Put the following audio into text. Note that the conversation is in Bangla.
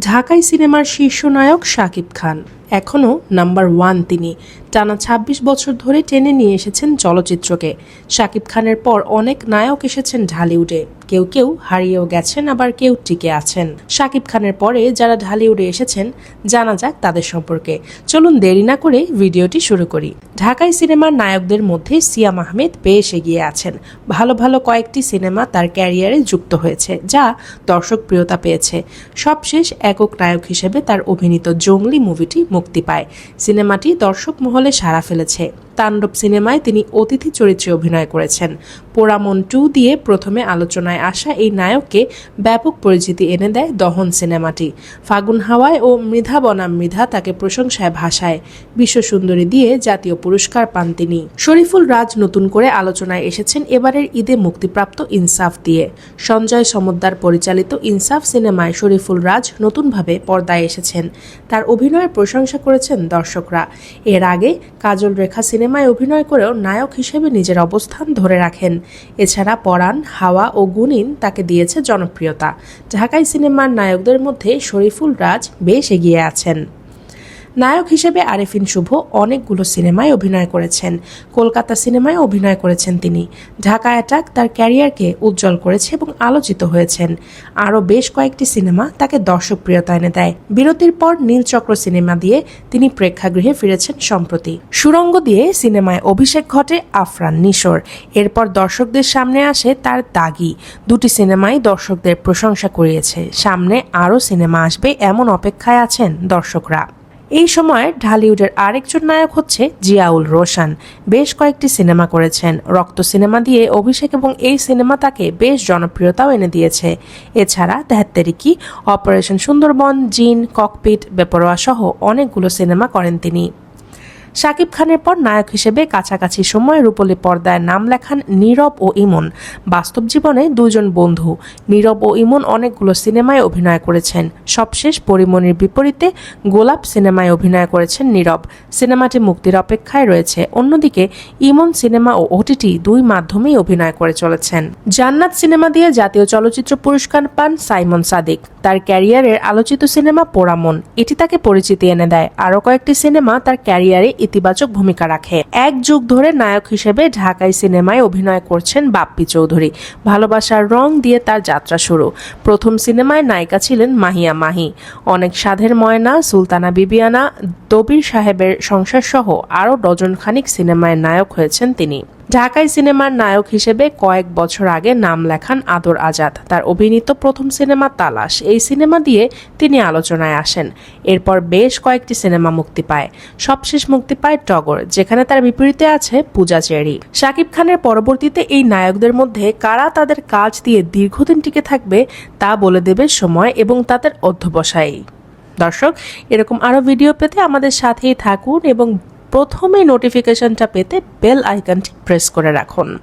ঢাকাই সিনেমার শীর্ষ নায়ক শাকিব খান। এখনও নাম্বার ওয়ান তিনি। টানা ২৬ বছর ধরে টেনে নিয়ে এসেছেন চলচ্চিত্রকে। শাকিব খানের পর অনেক নায়ক এসেছেন ঢালিউডে। কেউ কেউ হারিয়েও গেছেন, আবার কেউ টিকে আছেন। শাকিব খানের পরে যারা ঢালিউডে এসেছেন, জানা যাক তাদের সম্পর্কে। চলুন দেরি না করে ভিডিওটি শুরু করি। ঢাকাই সিনেমার নায়কদের মধ্যে সিয়াম আহমেদ বেশ এগিয়ে আছেন। ভালো ভালো কয়েকটি সিনেমা তার ক্যারিয়ারে যুক্ত হয়েছে, যা দর্শক প্রিয়তা পেয়েছে। সবশেষ একক নায়ক হিসেবে তার অভিনীত জঙ্গলি মুভিটি মুক্তি পায়। সিনেমাটি দর্শক মহলে সাড়া ফেলেছে। তাণ্ডব সিনেমায় তিনি অতিথি চরিত্রে অভিনয় করেছেন। পোড়ামন টু দিয়ে প্রথমে আলোচনায় আসা এই নায়ককে ব্যাপক পরিচিতি এনে দেয় দহন সিনেমাটি। ফাগুন হাওয়ায় ও মৃধা বনাম মৃধা তাকে প্রশংসায় ভাষায় বিশ্বসুন্দরী দিয়ে জাতীয় পুরস্কার পান তিনি। শরীফুল রাজ নতুন করে আলোচনায় এসেছেন এবারের ঈদে মুক্তিপ্রাপ্ত ইনসাফ দিয়ে। সঞ্জয় সমদ্দার পরিচালিত ইনসাফ সিনেমায় শরীফুল রাজ নতুনভাবে পর্দায় এসেছেন। তার অভিনয়ের প্রশংসা করেছেন দর্শকরা। এর আগে কাজল রেখা সিনেমায় অভিনয় করেও নায়ক হিসেবে নিজের অবস্থান ধরে রাখেন। এছাড়া পরাণ, হাওয়া ও গুনিন তাকে দিয়েছে জনপ্রিয়তা। ঢাকাই সিনেমার নায়কদের মধ্যে শরীফুল রাজ বেশ এগিয়ে আছেন। নায়ক হিসেবে আরেফিন শুভ অনেকগুলো সিনেমায় অভিনয় করেছেন। কলকাতা সিনেমায় অভিনয় করেছেন তিনি। ঢাকা অ্যাটাক তার ক্যারিয়ারকে উজ্জ্বল করেছে এবং আলোচিত হয়েছেন। আরও বেশ কয়েকটি সিনেমা তাকে দর্শকপ্রিয়তা এনে দেয়। বিরতির পর নীলচক্র সিনেমা দিয়ে তিনি প্রেক্ষাগৃহে ফিরেছেন সম্প্রতি। সুরঙ্গ দিয়ে সিনেমায় অভিষেক ঘটে আফরান নিশোর। এরপর দর্শকদের সামনে আসে তার দাগি। দুটি সিনেমাই দর্শকদের প্রশংসা করিয়েছে সামনে আরও সিনেমা আসবে এমন অপেক্ষায় আছেন দর্শকরা। এই সময় ঢালিউডের আরেকজন নায়ক হচ্ছে জিয়াউল রোশান। বেশ কয়েকটি সিনেমা করেছেন। রক্ত সিনেমা দিয়ে অভিষেক এবং এই সিনেমা তাকে বেশ জনপ্রিয়তাও এনে দিয়েছে। এছাড়া তেহাত্তেরিকি অপারেশন সুন্দরবন, জিন, ককপিট বেপরোয়া সহ অনেকগুলো সিনেমা করেন তিনি। শাকিব খানের পর নায়ক হিসেবে কাছাকাছি সময় রূপলী পর্দায় নাম লেখান নীরব ও ইমন। বাস্তব জীবনে দুজন বন্ধু। নীরব ও ইমন অনেকগুলো সিনেমায় অভিনয় করেছেন। সবশেষ পরিমণির বিপরীতে গোলাপ সিনেমায় অভিনয় করেছেন নীরব। সিনেমাটি মুক্তির অপেক্ষায় রয়েছে। অন্যদিকে, ইমন সিনেমা ও ওটিটি দুই মাধ্যমেই অভিনয় করে চলেছেন। জান্নাত সিনেমা দিয়ে জাতীয় চলচ্চিত্র পুরস্কার পান সাইমন সাদিক। তার ক্যারিয়ারের আলোচিত সিনেমা পোড়ামন। এটি তাকে পরিচিতি এনে দেয়। আরও কয়েকটি সিনেমা তার ক্যারিয়ারে ইতিবাচক ভূমিকা রাখে। এক যুগ ধরে নায়ক হিসেবে ঢাকাই সিনেমায় অভিনয় করছেন বাপ্পি চৌধুরী। ভালোবাসার রং দিয়ে তার যাত্রা শুরু। প্রথম সিনেমায় নায়িকা ছিলেন মাহিয়া মাহি। অনেক সাধের ময়না, সুলতানা বিবিয়ানা, দবির সাহেবের সংসার সহ আরও ডজন খানিক সিনেমায় নায়ক হয়েছেন তিনি। ঢাকাই সিনেমার নায়ক হিসেবে কয়েক বছর আগে নাম লেখান আদর আজাদ। তার অভিনীত প্রথম সিনেমা তালাশ। এই সিনেমা দিয়ে তিনি আলোচনায় আসেন। এরপর বেশ কয়েকটি সিনেমা মুক্তি পায়। সবশেষ মুক্তি পায় টগর, যেখানে তার বিপরীতে আছে পূজা চেরি। শাকিব খানের পরবর্তীতে এই নায়কদের মধ্যে কারা তাদের কাজ দিয়ে দীর্ঘদিন টিকে থাকবে তা বলে দেবে সময় এবং তাদের অধ্যবসায়ী। দর্শক, এরকম আরও ভিডিও পেতে আমাদের সাথেই থাকুন এবং প্রথমে নোটিফিকেশনটা পেতে বেল আইকনটি প্রেস করে রাখুন।